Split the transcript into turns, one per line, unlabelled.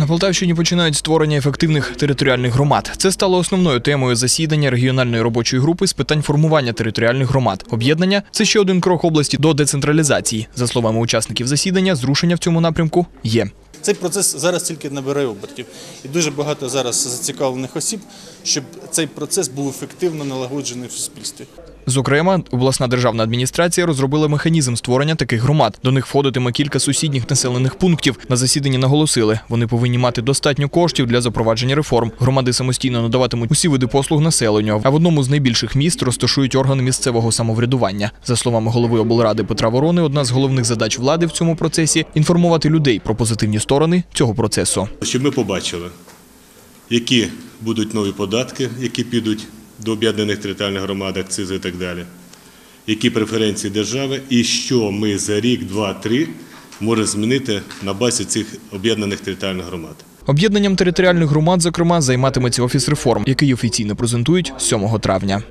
На Полтавщині починають створення ефективних територіальних громад. Це стало основною темою засідання регіональної робочої групи з питань формування територіальних громад. Об'єднання це ще один крок області до децентралізації. За словами учасників засідання, зрушення в цьому напрямку є.
Цей процес зараз тільки набере обертів, і дуже багато зараз зацікавлених осіб, щоб цей процес був ефективно налагоджений в суспільстві.
Зокрема, обласна державна адміністрація розробила механізм створення таких громад. До них входитиме кілька сусідніх населених пунктів. На засіданні наголосили, вони повинні мати достатньо коштів для запровадження реформ. Громади самостійно надаватимуть усі види послуг населенню. А в одному з найбільших міст розташують органи місцевого самоврядування. За словами голови облради Петра Ворони, одна з головних задач влади в цьому процесі інформувати людей про позитивні сторони цього процесу.
Щоб ми побачили, які будуть нові податки, які підуть до об'єднаних територіальних громад, акцизи і так далі, які преференції держави, і що ми за рік, два, три можемо змінити на базі цих об'єднаних територіальних громад.
Об'єднанням територіальних громад, зокрема, займатиметься офіс реформ, який офіційно презентують 7 травня.